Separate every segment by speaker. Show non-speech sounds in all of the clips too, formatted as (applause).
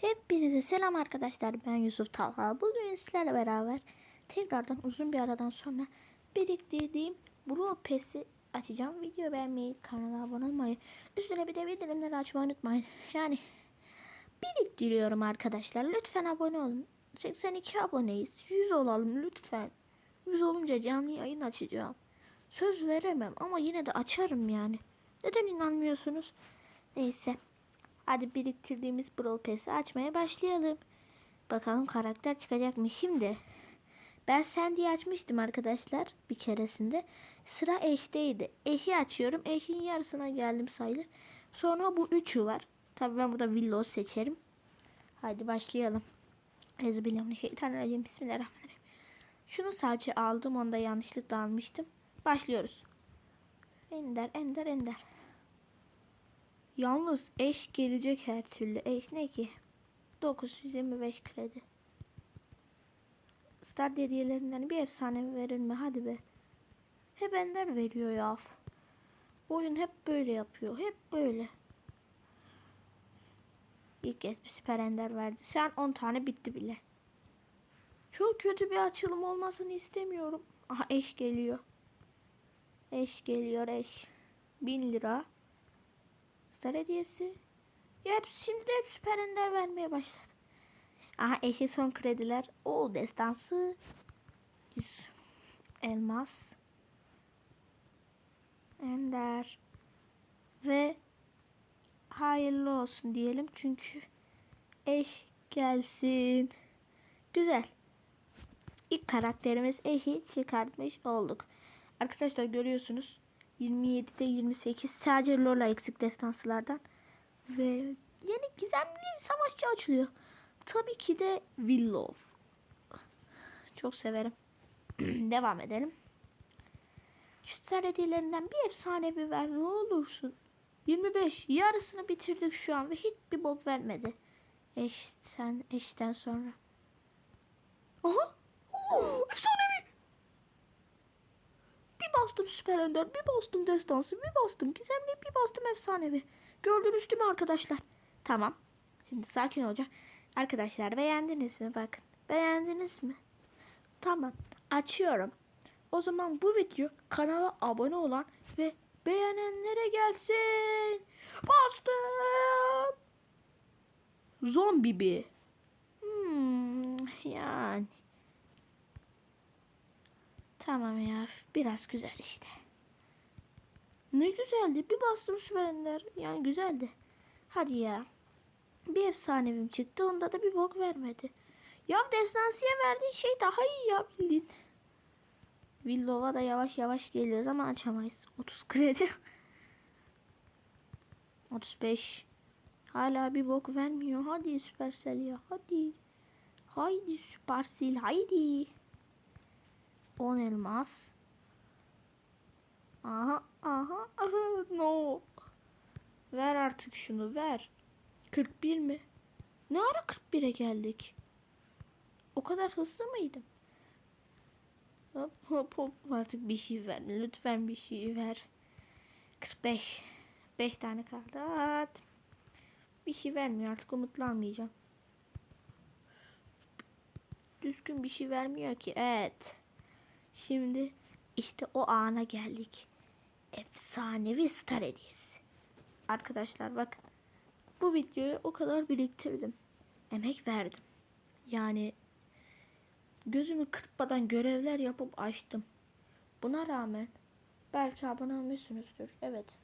Speaker 1: Hepinize selam arkadaşlar. Ben Yusuf Talha. Bugün sizlerle beraber tekrardan uzun bir aradan sonra biriktirdiğim Brawl Pass'i açacağım. Video beğenmeyi, kanala abone olmayı, üstüne bir de bildirimleri açmayı unutmayın. Yani biriktiriyorum arkadaşlar. Lütfen abone olun. 82 aboneyiz. 100 olalım lütfen. 100 olunca canlı yayın açacağım. Söz veremem ama yine de açarım yani. Neden inanmıyorsunuz? Neyse. Hadi biriktirdiğimiz Brawl Pass'i açmaya başlayalım. Bakalım karakter çıkacak mı şimdi? Ben Sandy'yi açmıştım arkadaşlar bir keresinde. Sıra eşteydi. Eşi açıyorum. Eşin yarısına geldim sayılır. Sonra bu üçü var. Tabii ben burada Willow seçerim. Hadi başlayalım. Euzubillahimineşşeytanirracim. Bismillahirrahmanirrahim. Şunu sadece aldım. Onu da yanlışlıkla almıştım. Başlıyoruz. Ender, ender, ender. Yalnız eş gelecek her türlü. Eş ne ki? 925 kredi. Star hediyelerinden bir efsane verir mi? Hadi be. Hep ender veriyor ya. Oyun hep böyle yapıyor. Hep böyle. İlk kez bir süper ender verdi. Şu an 10 tane bitti bile. Çok kötü bir açılım olmasını istemiyorum. Aha eş geliyor. Eş geliyor eş. 1000 lira. Star hediyesi. Ya hep, şimdi hep süper ender vermeye başladı. Aha eşi son krediler. O destansı. 100 elmas. Ender. Ve hayırlı olsun diyelim. Çünkü eş gelsin. Güzel. İlk karakterimiz eşi çıkartmış olduk. Arkadaşlar görüyorsunuz. 27'de 28 sadece Lola eksik destansılardan. Ve yeni gizemli bir savaşçı açılıyor. Tabii ki de Willow. Çok severim. (clears throat) Devam edelim. Şu star hediyelerinden bir efsanevi ver ne olursun. 25 yarısını bitirdik şu an ve hiçbir bok vermedi. Eşten, eşten sonra. Aha! Oo, bastım süper ender, bir bastım destansı, bir bastım gizemli, bir bastım efsanevi. Gördünüz değil mi arkadaşlar? Tamam. Şimdi sakin olacak. Arkadaşlar beğendiniz mi? Bakın. Beğendiniz mi? Tamam. Açıyorum. O zaman bu video kanala abone olan ve beğenenlere gelsin. Bastım. Zombi bir. Hmm, yani. Tamam ya. Biraz güzel işte. Ne güzeldi. Bir bastım süper ender. Yani güzeldi. Hadi ya. Bir efsanevim çıktı. Onda da bir bok vermedi. Ya destansiye verdiğin şey daha iyi ya bildiğin. Villova da yavaş yavaş geliyoruz ama açamayız. 30 kredi. (laughs) 35. Hala bir bok vermiyor. Hadi Supercell ya. Hadi. Haydi Supercell. Haydi. 10 elmas. Aha aha aha no. Ver artık şunu ver. 41 mi? Ne ara 41'e geldik? O kadar hızlı mıydım? Hop hop hop artık bir şey ver. Lütfen bir şey ver. 45. 5 tane kaldı. At. Bir şey vermiyor artık umutlanmayacağım. Düzgün bir şey vermiyor ki. Evet. Şimdi işte o ana geldik. Efsanevi star hediyesi. Arkadaşlar bakın. Bu videoyu o kadar biriktirdim. Emek verdim. Yani gözümü kırpmadan görevler yapıp açtım. Buna rağmen belki abone olmuşsunuzdur. Evet.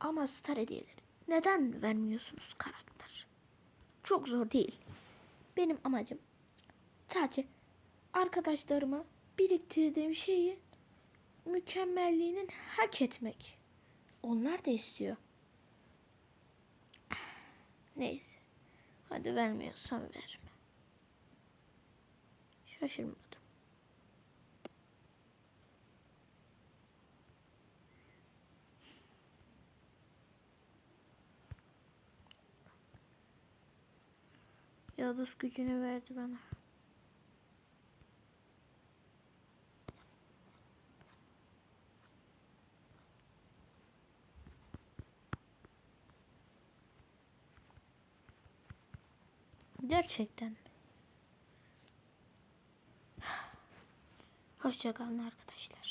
Speaker 1: Ama star hediyeleri neden vermiyorsunuz karakter? Çok zor değil. Benim amacım sadece arkadaşlarıma biriktirdiğim şeyi mükemmelliğinin hak etmek. Onlar da istiyor. Neyse. Hadi vermiyorsan verme. Şaşırmadım. Yıldız gücünü verdi bana. Gerçekten? (sighs) Hoşçakalın arkadaşlar.